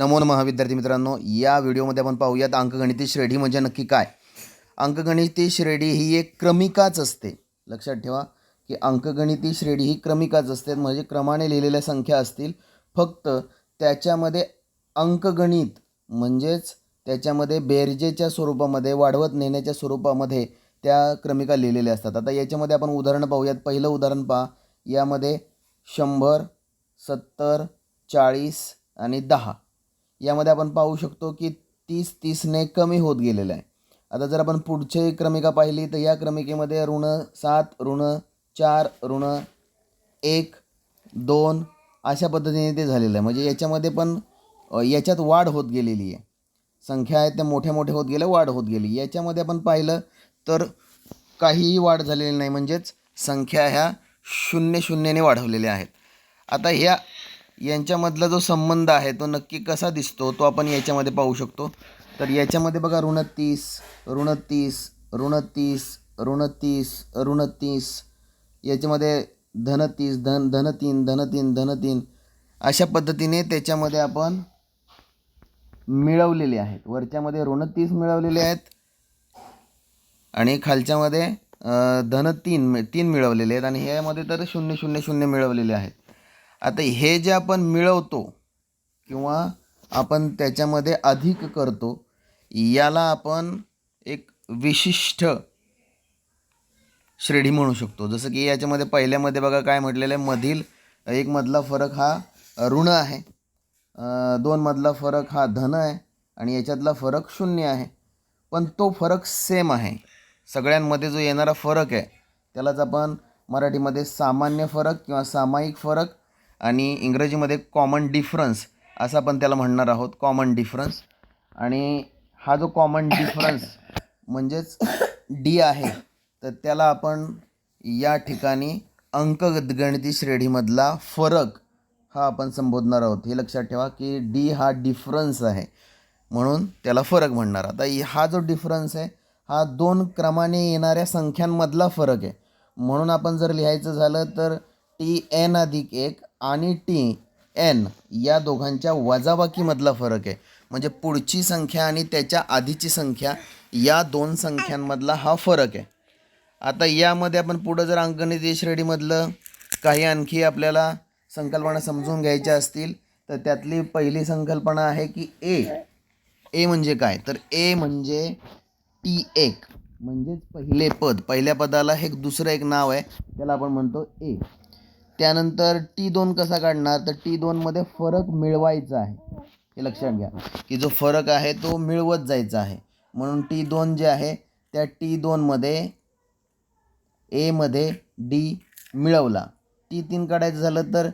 नमो नमः विद्यार्थी मित्रांनो. या व्हिडिओमध्ये आपण पाहूयात अंकगणिती श्रेणी म्हणजे नक्की काय? अंकगणिती श्रेणी ही एक क्रमिकाच असते. लक्षात ठेवा की अंकगणिती श्रेणी ही क्रमिकाच असते. म्हणजे क्रमाने लिहिलेल्या संख्या असतील. फक्त त्याच्यामध्ये अंकगणित म्हणजेच त्याच्यामध्ये बेरजेच्या स्वरूपामध्ये वाढवत नेण्याच्या स्वरूपामध्ये त्या क्रमिका लिहिलेल्या असतात. आता याच्यामध्ये आपण उदाहरणं पाहूयात. पहिलं उदाहरण पहा. यामध्ये शंभर सत्तर चाळीस आणि दहा. यामध्ये आपण पाहू शकतो की तीस तीसने कमी होत गेलेलं आहे. आता जर आपण पुढची क्रमिका पाहिली तर या क्रमिकेमध्ये ऋण सात ऋण चार ऋण एक दोन अशा पद्धतीने ते झालेलं आहे. म्हणजे याच्यामध्ये पण याच्यात वाढ होत गेलेली आहे. संख्या आहेत त्या मोठ्या मोठ्या होत गेल्या वाढ होत गेली. याच्यामध्ये आपण पाहिलं तर काहीही वाढ झालेली नाही. म्हणजेच संख्या ह्या शून्य शून्यने वाढवलेल्या आहेत. आता ह्या यांच्यामधला जो संबंध आहे तो नक्की कसा दिसतो तो आपण याच्यामध्ये पाहू शकतो. तर याच्यामध्ये बघा ऋण तीस ऋण तीस ऋण तीस ऋण तीस ऋण तीस याच्यामध्ये धन तीस धन धन तीन धन तीन धन तीन अशा पद्धतीने त्याच्यामध्ये आपण मिळवलेले आहेत. वरच्यामध्ये ऋण तीस मिळवलेले आहेत आणि खालच्यामध्ये धन तीन तीन मिळवलेले आहेत आणि ह्यामध्ये तर शून्य शून्य शून्य मिळवलेले आहेत. आता हे जे आपण मिळवतो किंवा आपण त्याच्यामध्ये अधिक करतो याला आपण एक विशिष्ट श्रेणी म्हणू शकतो. जसं की याच्यामध्ये पहिल्यामध्ये बघा काय म्हटलेलं आहे मधील एक मधला फरक हा ऋण आहे दोन मधला फरक हा धन आहे आणि याच्यातला फरक शून्य आहे. पण तो फरक सेम आहे. सगळ्यांमध्ये जो येणारा फरक आहे त्यालाच आपण मराठीमध्ये सामान्य फरक किंवा सामायिक फरक आणि इंग्रजीमध्ये कॉमन डिफरन्स असं आपण त्याला म्हणणार आहोत. कॉमन डिफरन्स आणि हा जो कॉमन डिफरन्स म्हणजेच डी आहे तर त्याला आपण या ठिकाणी अंकगणिती श्रेणीमधला फरक हा आपण संबोधणार आहोत. हे लक्षात ठेवा की डी हा डिफरन्स आहे. म्हणून त्याला फरक म्हणणार. आता हा जो डिफरन्स आहे हा दोन क्रमाने येणाऱ्या संख्यांमधला फरक आहे. म्हणून आपण जर लिहायचं झालं तर टी एन अधिक एक आणि टी एन या दोघांच्या वजाबाकीमधला फरक आहे. म्हणजे पुढची संख्या आणि त्याच्या आधीची संख्या या दोन संख्यांमधला हा फरक आहे. आता यामध्ये आपण पुढं जर अंकगणितीय श्रेणीमधलं काही आणखी आपल्याला संकल्पना समजून घ्यायच्या असतील तर त्यातली पहिली संकल्पना आहे की ए ए म्हणजे काय? तर ए म्हणजे टी एक. म्हणजेच पहिले पद. पहिल्या पदाला हे दुसरं एक नाव आहे. त्याला आपण म्हणतो ए त्यानंतर टी दोन कसा काढणार? तर टी दोनमध्ये फरक मिळवायचा आहे. हे लक्षात घ्या. की जो फरक आहे तो मिळवत जायचा आहे. म्हणून टी दोन जे आहे त्या टी दोनमध्ये एमध्ये डी मिळवला. टी तीन काढायचं झालं तर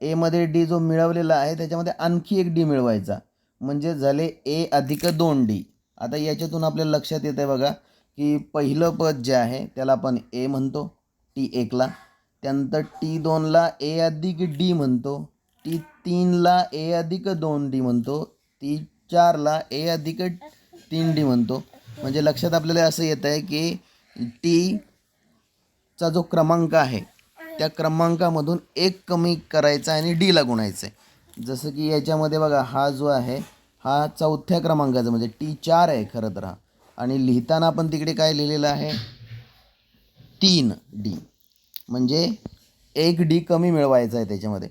एमध्ये डी जो मिळवलेला आहे त्याच्यामध्ये आणखी एक डी मिळवायचा. म्हणजे झाले ए अधिक दोन डी आता याच्यातून आपल्याला लक्षात येतं आहे बघा की पहिलं पद जे आहे त्याला आपण ए म्हणतो. टी एकला त्यानंतर टी दोनला ए अधिक डी म्हणतो. टी तीनला ए अधिक दोन डी म्हणतो. टी चारला ए अधिक तीन डी म्हणतो. म्हणजे लक्षात आपल्याला असं येतं आहे की टीचा जो क्रमांक आहे त्या क्रमांकामधून एक कमी करायचा आणि डीला गुणायचं आहे. जसं की याच्यामध्ये बघा हा जो आहे हा चौथ्या क्रमांकाचा म्हणजे टी चार आहे खरं तर हा. आणि लिहिताना आपण तिकडे काय लिहिलेलं आहे? तीन डी. म्हणजे एक डी कमी मिळवायचा आहे त्याच्यामध्ये.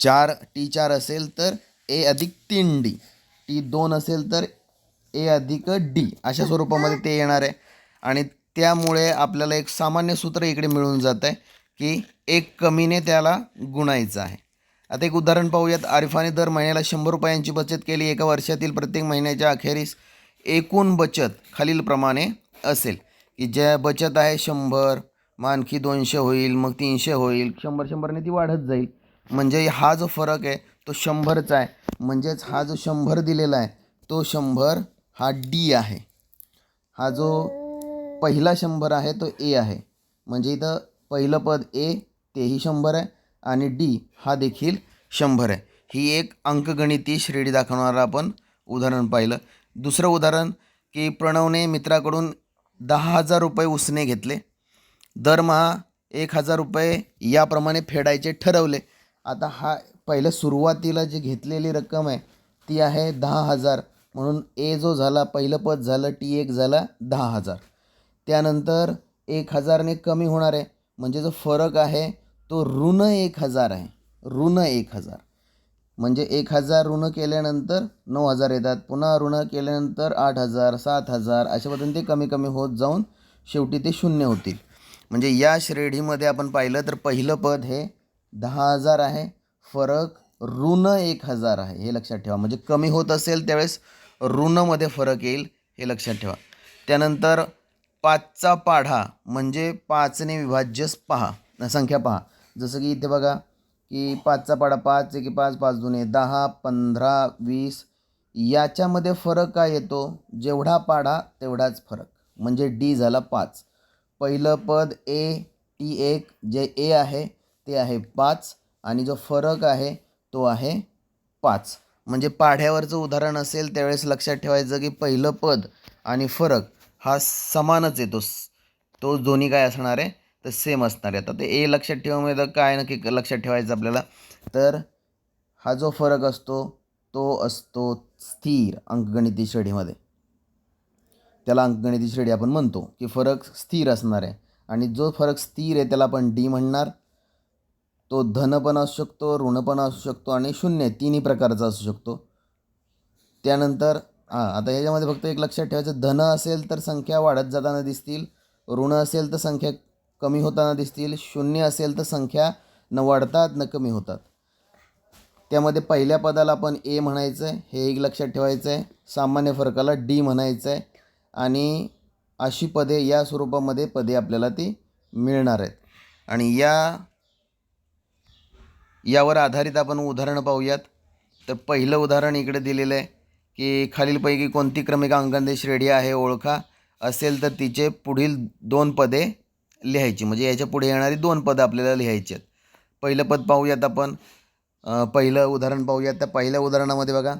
चार टी चार असेल तर ए अधिक तीन डी. टी दोन असेल तर ए अधिक डी. अशा स्वरूपामध्ये ते येणार आहे. आणि त्यामुळे आपल्याला एक सामान्य सूत्र इकडे मिळून जात आहे की एक कमीने त्याला गुणायचं आहे. आता एक उदाहरण पाहूयात. आरिफाने दर महिन्याला शंभर रुपयांची बचत केली. एका वर्षातील प्रत्येक महिन्याच्या अखेरीस एकूण बचत खालीलप्रमाणे असेल की ज्या बचत आहे शंभर मग आणखी दोनशे होईल मग तीनशे होईल शंभर शंभरने ती वाढत जाईल. म्हणजे हा जो फरक आहे तो शंभरचा आहे. म्हणजेच हा जो शंभर दिलेला आहे तो शंभर हा डी आहे. हा जो पहिला शंभर आहे तो ए आहे. म्हणजे इथं पहिलं पद ए तेही शंभर आहे आणि डी हा देखील शंभर आहे. ही एक अंकगणिती श्रेणी दाखवणारं आपण उदाहरण पाहिलं. दुसरं उदाहरण की प्रणवने मित्राकडून दहा हजार रुपये उसने घेतले. दरमहा एक हजार रुपये याप्रमाणे फेडायचे ठरवले. आता हा पहिलं सुरुवातीला जी घेतलेली रक्कम आहे ती आहे दहा हजार. म्हणून ए जो झाला पहिलं पद झालं टी एक झाला दहा हजार. त्यानंतर एक हजारने कमी होणार आहे. म्हणजे जो फरक आहे तो ऋण एक हजार आहे. ऋण एक हजार. म्हणजे एक हजार ऋण केल्यानंतर नऊ हजार येतात. पुन्हा ऋण केल्यानंतर आठ हजार सात हजार अशा पद्धतीने ते कमी कमी होत जाऊन शेवटी ते शून्य होतील. म्हणजे या श्रेणीमध्ये आपण पाहिलं तर पहिलं पद हे दहा हजार आहे. फरक ऋण एक हजार आहे. हे लक्षात ठेवा. म्हणजे कमी होत असेल त्यावेळेस ऋणमध्ये फरक येईल हे लक्षात ठेवा. त्यानंतर पाचचा पाढा म्हणजे पाचने विभाज्य पहा. संख्या पहा. जसं की इथे बघा की पाचचा पाढा पाच एकी पाच पाच दुने दहा पंधरा वीस. याच्यामध्ये फरक काय येतो? जेवढा पाढा तेवढाच फरक. म्हणजे डी झाला पाच. पहिलं पद ए टी एक जे ए आहे ते आहे पाच. आणि जो फरक आहे तो आहे पाच. म्हणजे पाढ्यावरचं उदाहरण असेल त्यावेळेस लक्षात ठेवायचं की पहिलं पद आणि फरक हा समानच येतो तो दोन्ही काय असणार आहे? तर सेम असणार आहे. आता ते ए लक्षात ठेवामुळे तर काय नक्की लक्षात ठेवायचं आपल्याला? तर हा जो फरक असतो तो असतो स्थिर अंकगणिती श्रेणीमध्ये. त्याला अंकगणिती श्रेणी आपण म्हणतो की फरक स्थिर असणार आहे. आणि जो फरक स्थिर आहे त्याला आपण डी म्हणणार. तो धन पण असू शकतो ऋण पण असू शकतो आणि शून्य तिन्ही प्रकारचा असू शकतो. त्यानंतर हां आता ह्याच्यामध्ये फक्त एक लक्षात ठेवायचं. धन असेल तर संख्या वाढत जाताना दिसतील. ऋण असेल तर संख्या कमी होताना दिसतील. शून्य असेल तर संख्या न वाढतात न कमी होतात. त्यामध्ये पहिल्या पदाला आपण ए म्हणायचं आहे हे एक लक्षात ठेवायचं आहे सामान्य फरकाला डी म्हणायचं आहे आणि अशी पदे या स्वरूपामध्ये पदे आपल्याला ती मिळणार आहेत. आणि या यावर आधारित आपण उदाहरणं पाहूयात. तर पहिलं उदाहरण इकडे दिलेलं आहे की खालीलपैकी कोणती क्रमिका अंकांची श्रेणी आहे ओळखा. असेल तर तिचे पुढील दोन पदे लिहायची. म्हणजे याच्यापुढे येणारी दोन पदं आपल्याला लिहायची आहेत. पहिलं पद पाहूयात आपण. पहिलं उदाहरण पाहूयात. त्या पहिल्या उदाहरणामध्ये बघा.